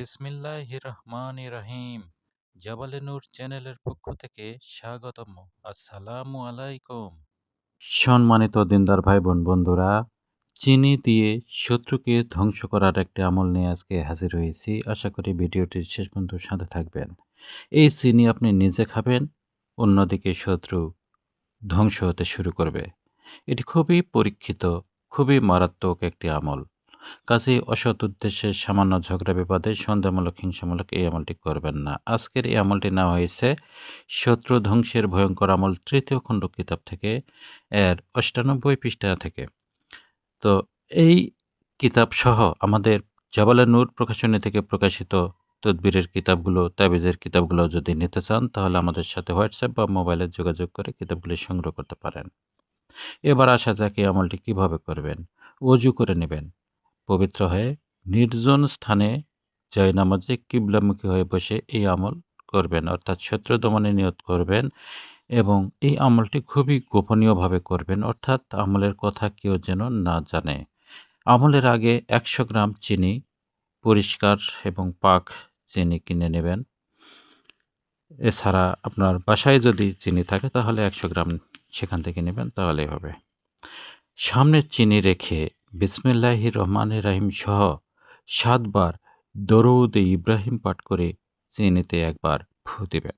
বিসমিল্লাহির রহমানির রহিম জাবালে নূর চ্যানেলের পক্ষ থেকে স্বাগতম। আসসালামু আলাইকুম। সম্মানিত দিনদার ভাই বোন বন্ধুরা, চিনি দিয়ে শত্রুকে ধ্বংস করার একটি আমল নিয়ে আজকে হাজির হয়েছি। আশা করি ভিডিওটির শেষ পর্যন্ত সাথে থাকবেন। এই চিনি আপনি নিজে খাবেন, অন্যদিকে শত্রু ধ্বংস হতে শুরু করবে। এটি খুবই পরীক্ষিত, খুবই মারাত্মক একটি আমল। কাজেই অসৎ উদ্দেশ্যে সামান্য ঝগড়া বিবাদে সন্দেহমূলক, হিংসামূলক এই আমলটি করবেন না। আজকের এই আমলটি নেওয়া হয়েছে শত্রু ধ্বংসের ভয়ঙ্কর আমল তৃতীয় খণ্ড কিতাব থেকে, এর অষ্টানব্বই পৃষ্ঠা থেকে। তো এই কিতাব সহ আমাদের জবালে নূর প্রকাশনী থেকে প্রকাশিত তদবিরের কিতাবগুলো, তাবিজের কিতাবগুলো যদি নিতে চান, তাহলে আমাদের সাথে হোয়াটসঅ্যাপ বা মোবাইলে যোগাযোগ করে কিতাবগুলি সংগ্রহ করতে পারেন। এবার আসা যাক এই আমলটি কীভাবে করবেন। অজু করে নেবেন। পবিত্র হয়ে নির্জন স্থানে জয়নামাজে কিবলামুখী হয়ে বসে এই আমল করবেন, অর্থাৎ শত্রু দমনে নিয়ত করবেন এবং এই আমলটি খুবই গোপনীয়ভাবে করবেন, অর্থাৎ আমলের কথা কেউ যেন না জানে। আমলের আগে একশো গ্রাম চিনি পরিষ্কার এবং পাক চিনি কিনে নেবেন। এছাড়া আপনার বাসায় যদি চিনি থাকে তাহলে একশো গ্রাম সেখান থেকে নেবেন, তাহলেই হবে। সামনে চিনি রেখে বিসমিল্লাহি রহমান রাহিম সহ সাতবার দরুদ ইব্রাহিম পাঠ করে চিনিতে একবার ফু দিবেন।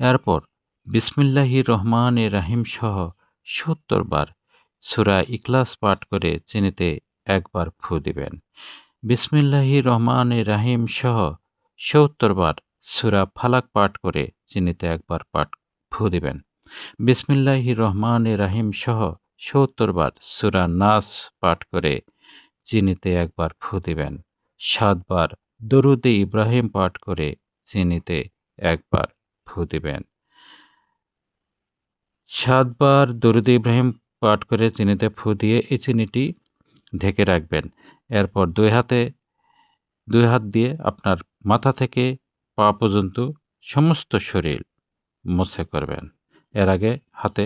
এরপর বিসমিল্লাহি রহমান রাহিম সহ সত্তর বার সুরা ইকলাস পাঠ করে চিনিতে একবার ফু দিবেন। বিসমিল্লাহি রহমান রাহিম সহ সত্তর বার সুরা ফালাক পাঠ করে চিনিতে একবার পাঠ ফু দিবেন। বিসমিল্লাহি রহমান রাহিম সহ সত্তর বার সুরা নাস পাঠ করে চিনিতে একবার ফু দিবেন। সাতবার দরুদে ইব্রাহিম পাঠ করে চিনিতে একবার ফু দিবেন। সাতবার দরুদে ইব্রাহিম পাঠ করে চিনিতে ফু দিয়ে এই চিনিটি ঢেকে রাখবেন। এরপর দুই হাতে, দুই হাত দিয়ে আপনার মাথা থেকে পা পর্যন্ত সমস্ত শরীর মুছে করবেন। এর আগে হাতে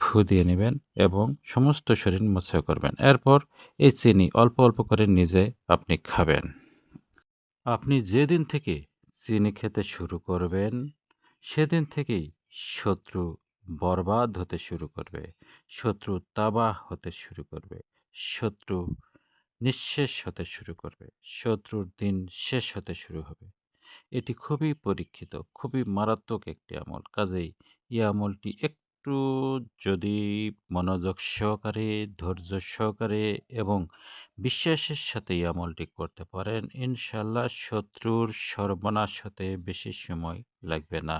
ফু দিয়ে নেবেন এবং সমস্ত শরীর মুছে করবেন। এরপর এই চিনি অল্প অল্প করে নিজে আপনি খাবেন। আপনি যেদিন থেকে চিনি খেতে শুরু করবেন, সেদিন থেকেই শত্রু বরবাদ হতে শুরু করবে, শত্রু তাবাহ হতে শুরু করবে, শত্রু নিঃশেষ হতে শুরু করবে, শত্রুর দিন শেষ হতে শুরু হবে। এটি খুবই পরীক্ষিত, খুবই মারাত্মক একটি আমল। কাজেই এই আমলটি একটু যদি মনোযোগ সহকারে, ধৈর্য সহকারে এবং বিশ্বাসের সাথে আমলটি করতে পারেন, ইনশাল্লাহ শত্রুর সর্বনাশ হতে বেশি সময় লাগবে না।